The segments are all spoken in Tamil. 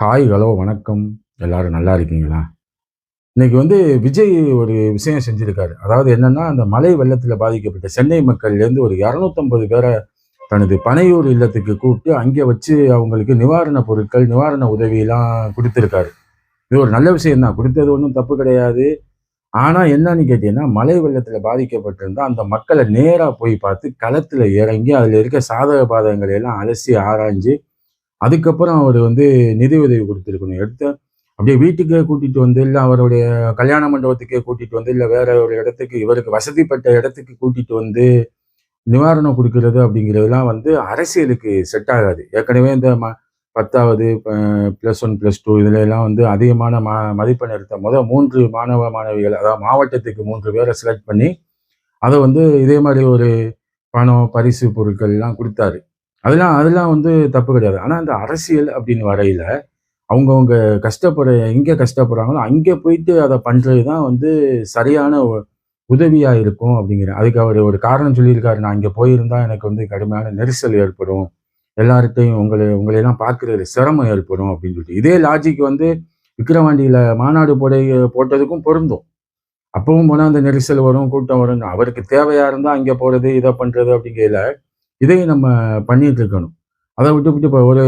ஹாய் ஹலோ வணக்கம். எல்லாரும் நல்லா இருக்கீங்களா? இன்னைக்கு வந்து விஜய் ஒரு விஷயம் செஞ்சுருக்காரு. அதாவது என்னென்னா அந்த மலை வெள்ளத்தில் பாதிக்கப்பட்ட சென்னை மக்கள்லேருந்து ஒரு இரநூத்தம்பது பேரை தனது பனையூர் இல்லத்துக்கு கூப்பிட்டு அங்கே வச்சு அவங்களுக்கு நிவாரண பொருட்கள் நிவாரண உதவியெல்லாம் கொடுத்துருக்காரு. இது ஒரு நல்ல விஷயம் தான் கொடுத்தது ஒன்றும் தப்பு கிடையாது. ஆனால் என்னன்னு கேட்டிங்கன்னா மலை வெள்ளத்தில் பாதிக்கப்பட்டிருந்தால் அந்த மக்களை நேராக போய் பார்த்து களத்தில் இறங்கி அதில் இருக்க சாதக பாதகங்களை எல்லாம் அலசி ஆராய்ஞ்சு அதுக்கப்புறம் அவர் வந்து நிதி உதவி கொடுத்துருக்கணும். எடுத்து அப்படியே வீட்டுக்கே கூட்டிட்டு வந்து இல்லை அவருடைய கல்யாண மண்டபத்துக்கே கூட்டிட்டு வந்து இல்லை வேற ஒரு இடத்துக்கு இவருக்கு வசதிப்பட்ட இடத்துக்கு கூட்டிட்டு வந்து நிவாரணம் கொடுக்கறது அப்படிங்கிறதுலாம் வந்து அரசியலுக்கு செட் ஆகாது. ஏற்கனவே இந்த ம பத்தாவது ப்ளஸ் ஒன் ப்ளஸ் டூ இதுல எல்லாம் வந்து அதிகமான மா மதிப்பெண் எடுத்த முதல் மூன்று மாணவ மாணவிகள் அதாவது மாவட்டத்துக்கு மூன்று பேரை செலக்ட் பண்ணி அதை வந்து இதே மாதிரி ஒரு பணம் பரிசு பொருட்கள் எல்லாம் கொடுத்தாரு. அதெல்லாம் அதெல்லாம் வந்து தப்பு கிடையாது. ஆனால் அந்த அரசியல் அப்படின்னு வரையில அவங்கவுங்க கஷ்டப்பட எங்கே கஷ்டப்படுறாங்களோ அங்கே போயிட்டு அதை பண்ணுறது தான் வந்து சரியான உதவியாக இருக்கும் அப்படிங்கிறேன் அதுக்கு அவர் ஒரு காரணம் சொல்லியிருக்காரு. நான் இங்கே போயிருந்தால் எனக்கு வந்து கடுமையான நெரிசல் ஏற்படும். எல்லார்கிட்டையும் உங்களை உங்களையெல்லாம் பார்க்குறது சிரமம் ஏற்படும் அப்படின்னு சொல்லிட்டு. இதே லாஜிக் வந்து விக்கிரவாண்டியில் மாநாடு போட போட்டதுக்கும் பொருந்தும். அப்பவும் போனால் அந்த நெரிசல் வரும் கூட்டம் வரும் அவருக்கு தேவையாக இருந்தால் அங்கே போகிறது இதை பண்ணுறது அப்படிங்கிறதுல இதையும் நம்ம பண்ணிட்டு இருக்கணும். அதை விட்டு விட்டு இப்போ ஒரு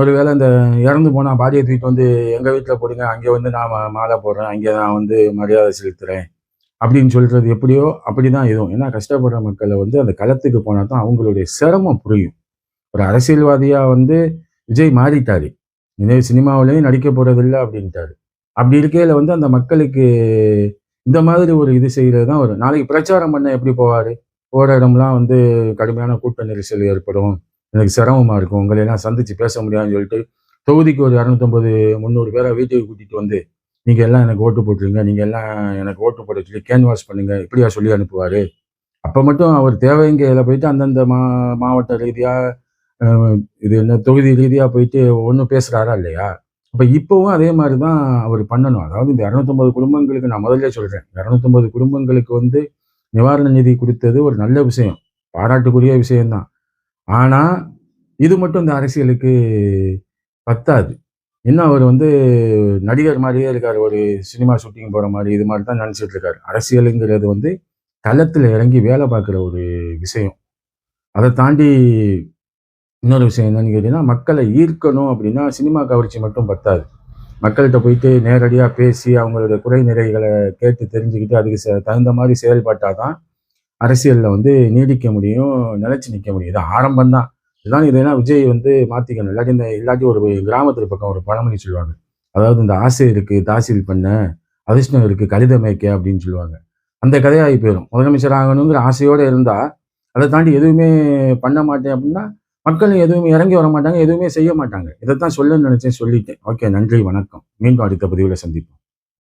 ஒரு வேளை இந்த இறந்து போனால் பாடியை தூக்கிட்டு வந்து எங்கள் வீட்டில் போடுங்க அங்கே வந்து நான் மாலை போடுறேன் அங்கே நான் வந்து மரியாதை செலுத்துகிறேன் அப்படின்னு சொல்கிறது எப்படியோ அப்படி தான் இதுவும். ஏன்னா கஷ்டப்படுற மக்களை வந்து அந்த களத்துக்கு போனால் தான் அவங்களுடைய சிரமம் புரியும். ஒரு அரசியல்வாதியாக வந்து விஜய் மாறிட்டாரு. இனிமே சினிமாவிலையும் நடிக்க போகிறதில்ல அப்படின்ட்டாரு. அப்படி இருக்கையில் வந்து அந்த மக்களுக்கு இந்த மாதிரி ஒரு இது செய்கிறது தான் ஒரு நாளைக்கு பிரச்சாரம் பண்ண எப்படி போவார்? போகிற இடம்லாம் வந்து கடுமையான கூட்ட நெரிசல் ஏற்படும். எனக்கு சிரமமாக இருக்கும். உங்களை எல்லாம் சந்திச்சு பேச முடியாதுன்னு சொல்லிட்டு தொகுதிக்கு ஒரு இரநூத்தம்பது முந்நூறு பேரை வீட்டுக்கு கூட்டிகிட்டு வந்து நீங்கள் எல்லாம் எனக்கு ஓட்டு போட்டுருங்க. நீங்கள் எல்லாம் எனக்கு ஓட்டு போட சொல்லி கேன்வாஸ் பண்ணுங்கள் இப்படியா சொல்லி அனுப்புவார்? அப்போ மட்டும் அவர் தேவைங்கையில போயிட்டு அந்தந்த மா மாவட்ட ரீதியாக இது என்ன தொகுதி ரீதியாக போயிட்டு ஒன்றும் பேசுகிறாரா இல்லையா? அப்போ இப்போவும் அதே மாதிரி தான் அவர் பண்ணணும். அதாவது இந்த இரநூத்தொம்பது குடும்பங்களுக்கு நான் முதல்ல சொல்கிறேன் இரநூத்தொம்பது குடும்பங்களுக்கு வந்து நிவாரண நிதி கொடுத்தது ஒரு நல்ல விஷயம். பாராட்டுக்குரிய விஷயம்தான். ஆனால் இது மட்டும் இந்த அரசியலுக்கு பத்தாது. இன்னும் அவர் வந்து நடிகர் மாதிரியே இருக்கார். ஒரு சினிமா ஷூட்டிங் போகிற மாதிரி இது மாதிரி தான் நினச்சிட்டு இருக்காரு. அரசியலுங்கிறது வந்து களத்தில் இறங்கி வேலை பார்க்குற ஒரு விஷயம். அதை தாண்டி இன்னொரு விஷயம் என்னன்னு கேட்டீங்கன்னா மக்களை ஈர்க்கணும் அப்படின்னா சினிமா கவர்ச்சி மட்டும் பத்தாது. மக்கள்கிட்ட போயிட்டு நேரடியாக பேசி அவங்களுடைய குறை நிறைகளை கேட்டு தெரிஞ்சுக்கிட்டு அதுக்கு தகுந்த மாதிரி செயல்பட்டால் தான் அரசியலில் வந்து நீடிக்க முடியும் நிலைச்சு நிற்க முடியும். இது ஆரம்பம் தான் இதுதான் இதெல்லாம் விஜய் வந்து மாற்றிக்கணும் இல்லாட்டி இந்த இல்லாட்டி ஒரு கிராமத்தில் பக்கம் ஒரு பழமொழி சொல்லுவாங்க. அதாவது இந்த ஆசை இருக்குது தாசில் பண்ண அதிர்ஷ்டம் இருக்குது கடித மேய்க்க அப்படின்னு சொல்லுவாங்க. அந்த கதையாகி போயிடும் முதலமைச்சர் ஆகணுங்கிற ஆசையோடு இருந்தால் அதை தாண்டி எதுவுமே பண்ண மாட்டேன் அப்படின்னா மக்கள் எதுவுமே இறங்கி வர மாட்டாங்க எதுவுமே செய்ய மாட்டாங்க. இதைத்தான் சொல்லணும்னு நினைச்சேன் சொல்லிட்டேன். ஓகே நன்றி வணக்கம். மீண்டும் அடுத்த பதிவில் சந்திப்போம்.